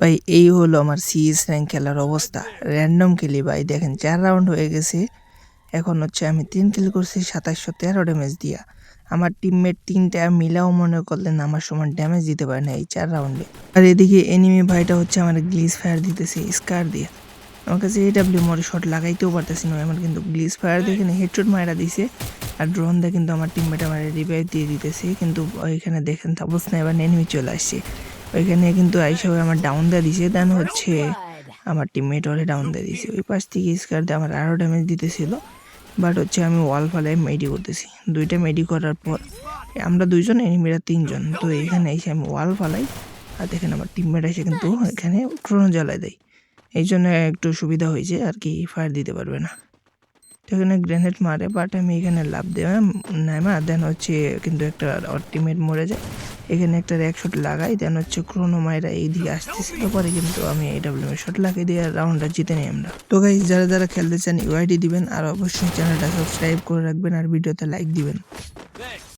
ভাই, এই হলো আমার সিএস র্যাঙ্ক খেলার অবস্থা। র্যান্ডম খেলি ভাই, দেখেন চার রাউন্ড হয়ে গেছে। এখন হচ্ছে আমি তিন কিল করছি, সাতাশশো তেরো ড্যামেজ দিয়া। আমার টিমমেট তিনটা মিলাও মনে করলেন আমার সমান ড্যামেজ দিতে পারে না এই চার রাউন্ডে আর এদিকে এনিমি ভাইটা হচ্ছে আমার গ্লিস ফায়ার দিতেছে স্কার দিয়ে। আমার কাছে এডাব্লিউ মোড়ে শট লাগাইতেও পারতেছি না আমার কিন্তু গ্লিস ফায়ার দেখে হেডশট মারা দিছে। আর ড্রোন দিয়ে কিন্তু আমার টিমমেট আমার রিভাইভ দিয়ে দিতেছে, কিন্তু ওইখানে দেখেন তাপস না, এবার এনিমি চলে আসছে। ওইখানে কিন্তু আইসা আমার ডাউন দিয়ে দিছে দেন হচ্ছে আমার টিমমেট ওরে ডাউন দিয়ে দিছে। ওই পাশ থেকে স্কার দিয়ে আমার আরও ড্যামেজ দিতেছিল বাট হচ্ছে আমি ওয়াল ফালে মেডি করতেছি। দুইটা মেডি করার পর, আমরা দুইজন এনিমিরা তিনজন, তো এখানে এসে আমি ওয়াল ফালাই, আর দেখেন আমার টিমমেট এসে কিন্তু এখানে ক্রোনো জ্বালায় দেয়। এই জন্য একটু সুবিধা হয়েছে, আর কি ফায়ার দিতে পারবে না। তো এখানে গ্রেনেড মারে বাট আমি এখানে লাভ দেওয়া নামা দেন হচ্ছে কিন্তু একটা টিমমেট মরে যায়। এখানে একটা র্যাক শট লাগাই, দেন হচ্ছে ক্রোনোমাইরা এইদিকে আসতেছিল, পরে কিন্তু আমি এই ডাব্লিউ শট লাগিয়ে দিয়ে রাউন্ডটা জিতে নিই আমরা। তো গাইজ যারা যারা খেলতে চান ইউআইডি দিবেন, আর অবশ্যই চ্যানেলটা সাবস্ক্রাইব করে রাখবেন, আর ভিডিওতে লাইক দিবেন।